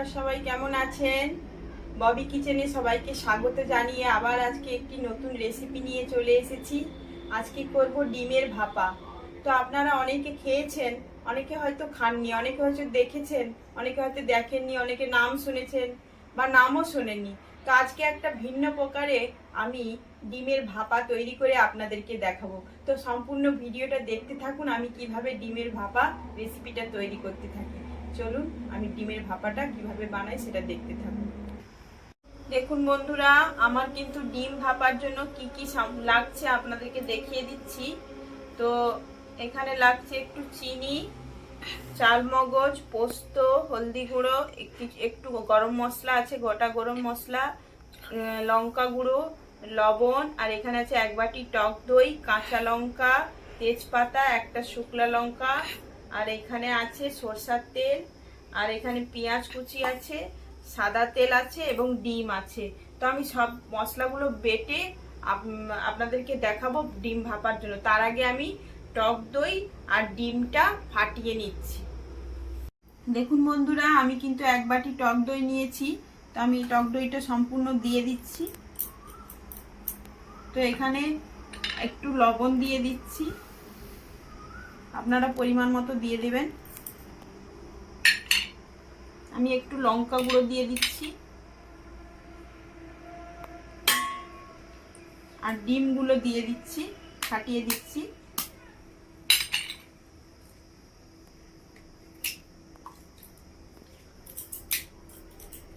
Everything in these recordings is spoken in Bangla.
আপনারা সবাই কেমন আছেন? ববি কিচেনে সবাইকে স্বাগত জানিয়ে আবার আজকে একটি নতুন রেসিপি নিয়ে চলে এসেছি। আজকে করব ডিমের ভাপা। তো আপনারা অনেকে খেয়েছেন, অনেকে হয়তো খাননি, অনেকে হয়তো দেখেছেন, অনেকে হয়তো দেখেননি, অনেকে নাম শুনেছেন বা নামও শোনেননি। তো আজকে একটা ভিন্ন প্রকারে আমি ডিমের ভাপা তৈরি করে আপনাদেরকে দেখাবো। তো সম্পূর্ণ ভিডিওটা দেখতে থাকুন, আমি কীভাবে ডিমের ভাপা রেসিপিটা তৈরি করতে থাকি। চলুন, আমি ডিমের ভাপাটা কীভাবে বানাই সেটা দেখতে থাকুন। দেখুন বন্ধুরা, আমার কিন্তু ডিম ভাপার জন্য কি কি লাগছে আপনাদেরকে দেখিয়ে দিচ্ছি। তো এখানে লাগছে একটু চিনি চালমগজ পোস্ত, হলদি গুঁড়ো, একটু একটু গরম মশলা আছে, গোটা গরম মশলা লঙ্কা গুঁড়ো, লবণ, আর এখানে আছে এক বাটি টক দই, কাঁচা লঙ্কা, তেজপাতা, একটা শুকলা লঙ্কা আর এখানে আছে সরষার তেল, আর এখানে পেঁয়াজ কুচি আছে, সাদা তেল আছে এবং ডিম আছে। তো আমি সব মশলাগুলো বেটে আপ- আপনাদেরকে দেখাবো ডিম ভাপার জন্য। তার আগে আমি টক দই আর ডিমটা ফাটিয়ে নিচ্ছি। দেখুন বন্ধুরা, আমি কিন্তু এক বাটি টক দই নিয়েছি। তো আমি টক দইটা সম্পূর্ণ দিয়ে দিচ্ছি। তো এখানে একটু লবণ দিয়ে দিচ্ছি। আপনারা পরিমাণ মতো দিয়ে দেবেন। আমি একটু লঙ্কা গুঁড়ো দিয়ে দিচ্ছি। আর ডিমগুলো দিয়ে দিচ্ছি, ফাটিয়ে দিচ্ছি।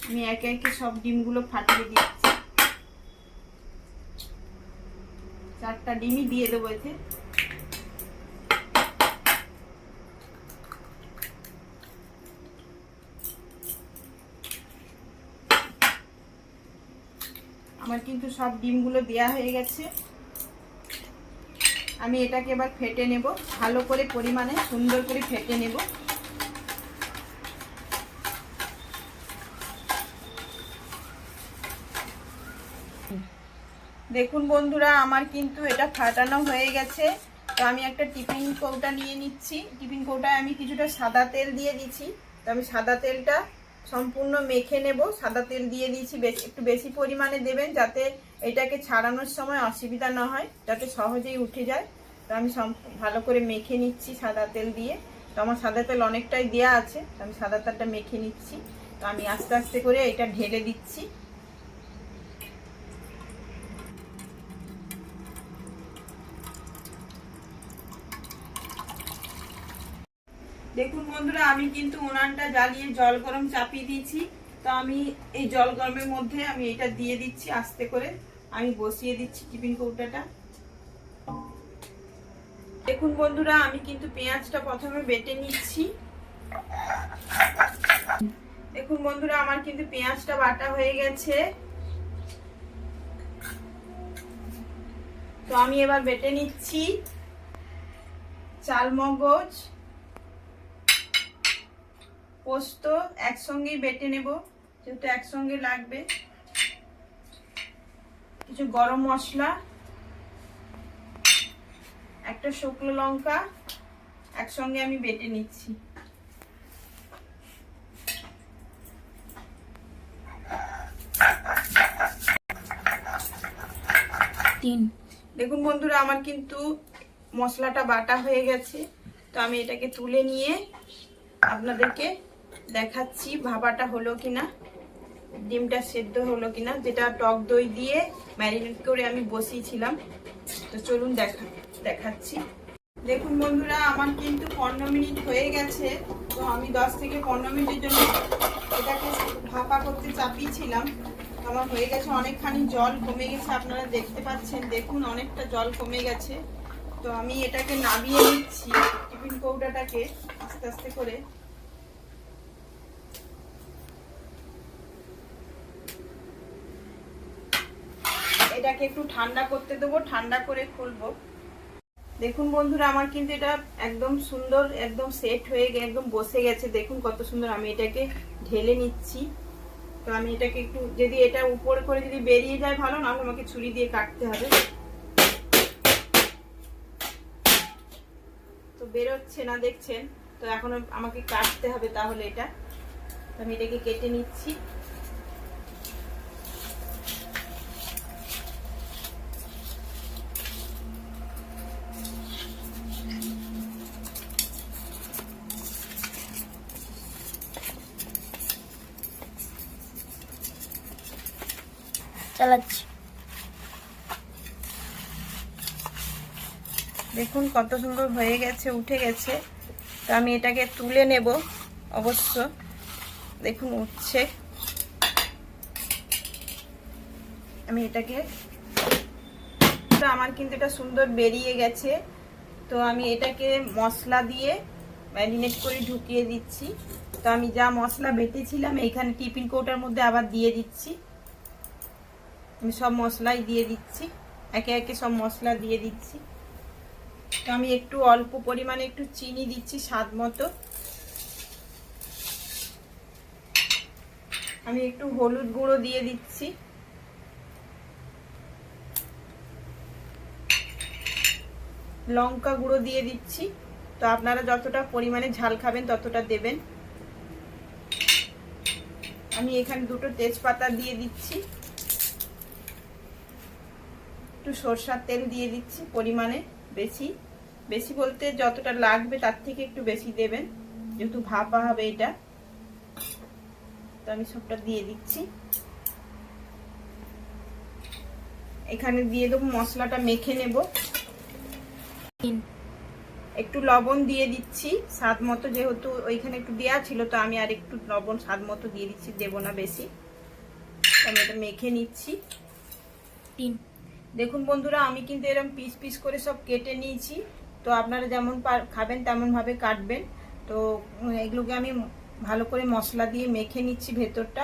আমি একে একে সব ডিমগুলো ফাটিয়ে দিচ্ছি। চারটা ডিমই দিয়ে দেবো এতে। আমার কিন্তু সব ডিমগুলো দেয়া হয়ে গেছে। আমি এটাকে এবার ফেটে নেব। ভালো করে পরিমাণে সুন্দর করে ফেটে নেব। দেখুন বন্ধুরা, আমার কিন্তু এটা ফাটানো হয়ে গেছে। তো আমি একটা টিফিন কৌটা নিয়ে নিচ্ছি। টিফিন কৌটায় আমি কিছুটা সাদা তেল দিয়ে দিচ্ছি। তো আমি সাদা তেলটা সম্পূর্ণ মেখে নেব। সাদা তেল দিয়ে দিয়েছি একটু বেশি পরিমাণে দেবেন যাতে এটাকে ছাড়ানোর সময় অসুবিধা না হয়, যাতে সহজেই উঠে যায়। তো আমি ভালো করে মেখে নিচ্ছি সাদা তেল দিয়ে। তো আমার সাদা তেল অনেকটাই দেওয়া আছে, তো আমি সাদা তেলটা মেখে নিচ্ছি। তো আমি আস্তে আস্তে করে এটা ঢেলে দিচ্ছি। দেখুন বন্ধুরা, আমি কিন্তু উনানটা জ্বালিয়ে জল গরম চাপিয়ে দিয়েছি। তো আমি এই জল গরমের মধ্যে আমি এটা দিয়ে দিচ্ছি আস্তে করে। আমি বসিয়ে দিচ্ছি টিফিন কৌটাটা। দেখুন বন্ধুরা, আমি কিন্তু পেঁয়াজটা প্রথমে বেটে নিচ্ছি। দেখুন বন্ধুরা, আমার কিন্তু পেঁয়াজটা বাটা হয়ে গেছে। তো আমি এবার বেটে নিচ্ছি চালমগজ পোস্ত একসঙ্গেই বেটে নেব যেহেতু একসঙ্গে লাগবে। কিছু গরম মশলা একটা শুকনো লঙ্কা একসঙ্গে আমি বেটে নিচ্ছি। তিন। দেখুন বন্ধুরা আমার কিন্তু মশলাটা বাটা হয়ে গেছে। তো আমি এটাকে তুলে নিয়ে আপনাদেরকে দেখাচ্ছি, ভাপাটা হলো কিনা, ডিমটা সেদ্ধ হলো কিনা, যেটা টক দই দিয়ে ম্যারিনেট করে আমি বসিয়েছিলাম। তো চলুন দেখা, দেখাচ্ছি। দেখুন বন্ধুরা, আমার কিন্তু পনেরো মিনিট হয়ে গেছে, তো আমি দশ থেকে পনেরো মিনিটের জন্য এটাকে ভাপা করতে চাপিয়েছিলাম। আমার হয়ে গেছে অনেকখানি জল কমে গেছে, আপনারা দেখতে পাচ্ছেন। দেখুন, অনেকটা জল কমে গেছে। তো আমি এটাকে নামিয়ে নিচ্ছি, টিফিন কৌটাটাকে আস্তে আস্তে করে। এটাকে একটু ঠান্ডা করতে দেবো, ঠান্ডা করে খুলবো। দেখুন বন্ধুরা, আমার কিন্তু এটা একদম সুন্দর, একদম সেট হয়ে গে- একদম বসে গেছে। দেখুন কত সুন্দর আমি এটাকে ঢেলে নিচ্ছি। তো আমি এটাকে একটু যদি এটা উপরে করে যদি বেরিয়ে যায় ভালো না আমাকে ছুরি দিয়ে কাটতে হবে। তো বেরোচ্ছে না, দেখছেন? তো এখন আমাকে কাটতে হবে তাহলে এটা। আমি এটাকে কেটে নিচ্ছি। চালাচ্ছি। দেখুন কত সুন্দর হয়ে গেছে, উঠে গেছে। তো আমি এটাকে তুলে নেব অবশ্য। দেখুন উঠছে। আমি এটাকে তো আমার কিন্তু এটা সুন্দর বেরিয়ে গেছে। তো আমি এটাকে মশলা দিয়ে ম্যারিনেট করে ঢুকিয়ে দিচ্ছি। তো আমি যা মশলা বেটেছিলাম, এইখানে টিফিন কৌটার মধ্যে আবার দিয়ে দিচ্ছি। আমি সব মশলাই দিয়ে দিচ্ছি। একে একে সব মশলা দিয়ে দিচ্ছি। তো আমি একটু অল্প পরিমাণে একটু চিনি দিচ্ছি স্বাদ মতো। আমি একটু হলুদ গুঁড়ো দিয়ে দিচ্ছি। লঙ্কা গুঁড়ো দিয়ে দিচ্ছি। তো আপনারা যতটা পরিমাণে ঝাল খাবেন ততটা দেবেন। আমি এখানে দুটো তেজপাতা দিয়ে দিচ্ছি। একটু সরষার তেল দিয়ে দিচ্ছি পরিমাণে বেশি। বেশি বলতে যতটা লাগবে তার থেকে একটু বেশি দেবেন। যেহেতু ভাপা হবে এটা। তো আমি সবটা দিয়ে দিচ্ছি। এখানে দিয়ে দেবো মশলাটা মেখে নেব। একটু লবণ দিয়ে দিচ্ছি। স্বাদ মতো যেহেতু ওইখানে একটু দেওয়া ছিল, তো আমি আর একটু লবণ স্বাদ মতো দিয়ে দিচ্ছি। দেবো না বেশি। আমি এটা মেখে নিচ্ছি। তিন দেখুন বন্ধুরা আমি কিন্তু এরকম পিস পিস করে সব কেটে নিয়েছি। তো আপনারা যেমন খাবেন তেমনভাবে কাটবেন। তো এগুলোকে আমি ভালো করে মশলা দিয়ে মেখে নিচ্ছি ভেতরটা।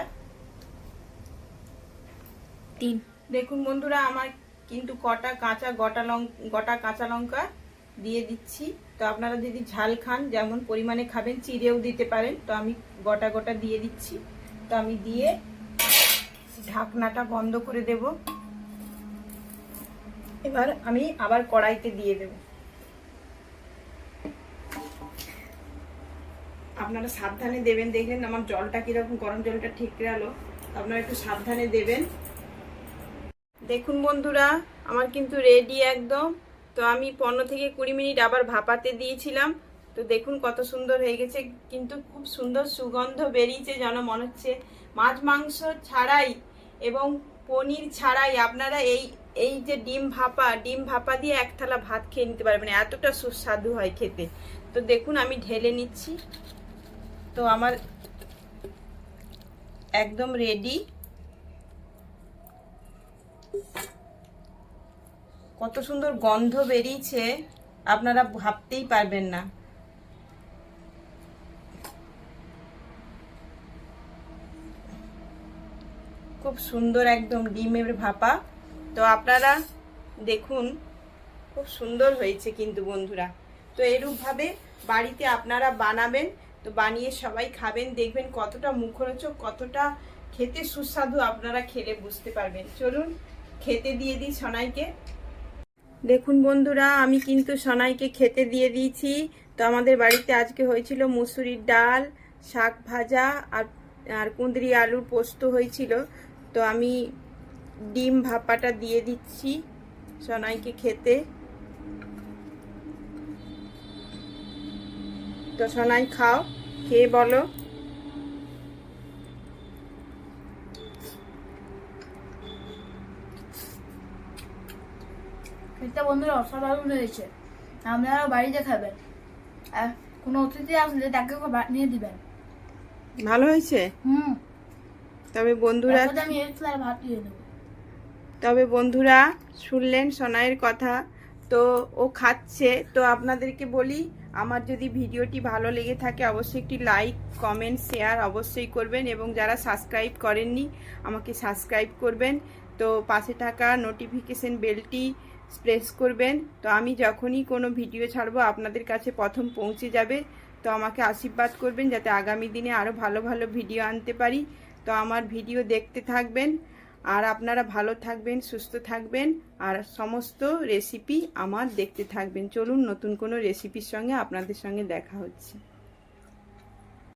তিন। দেখুন বন্ধুরা আমার কিন্তু কটা কাঁচা গোটা লঙ্কা গোটা কাঁচা লঙ্কা দিয়ে দিচ্ছি। তো আপনারা যদি ঝাল খান যেমন পরিমাণে খাবেন চিড়েও দিতে পারেন। তো আমি গোটা গোটা দিয়ে দিচ্ছি। তো আমি দিয়ে ঢাকনাটা বন্ধ করে দেব। এবার আমি আবার কড়াইতে দিয়ে দেব। আপনারা সাবধানে দেবেন দেখলেন আমার জলটা কীরকম, গরম জলটা ঠিক গেল। আপনারা একটু সাবধানে দেবেন। দেখুন বন্ধুরা, আমার কিন্তু রেডি একদম। তো আমি পনেরো থেকে কুড়ি মিনিট আবার ভাপাতে দিয়েছিলাম। তো দেখুন কত সুন্দর হয়ে গেছে, কিন্তু খুব সুন্দর সুগন্ধ বেরিয়েছে যেন মনে হচ্ছে। মাছ, মাংস ছাড়াই এবং পনির ছাড়াই আপনারা এই এই যে ডিম ভাপা ডিম ভাপা দিয়ে এক থালা ভাত খেয়ে নিতে পারবেন এতটা সুস্বাদু হয় খেতে। তো দেখুন, আমি ঢেলে নিচ্ছি। তো আমার একদম রেডি কত সুন্দর গন্ধ বেরিয়েছে, আপনারা ভাবতেই পারবেন না। খুব সুন্দর একদম ডিমের ভাপা। তো আপনারা দেখুন, খুব সুন্দর হয়েছে কিন্তু বন্ধুরা। তো এরূপভাবে বাড়িতে আপনারা বানাবেন, তো বানিয়ে সবাই খাবেন, দেখবেন কতটা মুখরোচক, কতটা খেতে সুস্বাদু আপনারা খেলে বুঝতে পারবেন। চলুন, খেতে দিয়ে দিই সনাইকে। দেখুন বন্ধুরা, আমি কিন্তু সনাইকে খেতে দিয়ে দিয়েছি। তো আমাদের বাড়িতে আজকে হয়েছিল মুসুরির ডাল, শাক ভাজা আর আর কুঁদরি আলুর পোস্ত হয়েছিল। তো আমি ডিম ভাপাটা দিয়ে দিচ্ছি সনাইকে খেতে। তো সনাই খাও খেয়ে বলো। খেতে বন্ধুরা অসাধারণ হয়েছে। আপনারাও বাড়িতে খাবেন। আর কোনো অতিথি আসলে তাকে বানিয়ে দিবেন। ভালো হয়েছে? হুম। তবে বন্ধুরা আমি ভাত দিয়ে দেবো। তবে বন্ধুরা, শুনলেন সোনাইয়ের কথা, তো ও খাচ্ছে। তো আপনাদেরকে বলি, আমার যদি ভিডিওটি ভালো লেগে থাকে, অবশ্যই একটি লাইক, কমেন্ট, শেয়ার অবশ্যই করবেন এবং যারা সাবস্ক্রাইব করেননি, আমাকে সাবস্ক্রাইব করবেন। তো পাশে থাকা নোটিফিকেশন বেলটি প্রেস করবেন। তো আমি যখনই কোনো ভিডিও ছাড়বো, আপনাদের কাছে প্রথম পৌঁছে যাবে। তো আমাকে আশীর্বাদ করবেন, যাতে আগামী দিনে আরও ভালো ভালো ভিডিও আনতে পারি। তো আমার ভিডিও দেখতে থাকবেন। আর আপনারা ভালো থাকবেন, সুস্থ থাকবেন, আর সমস্ত রেসিপি আমার দেখতে থাকবেন। চলুন নতুন কোনো রেসিপির সঙ্গে আপনাদের সঙ্গে দেখা হচ্ছে।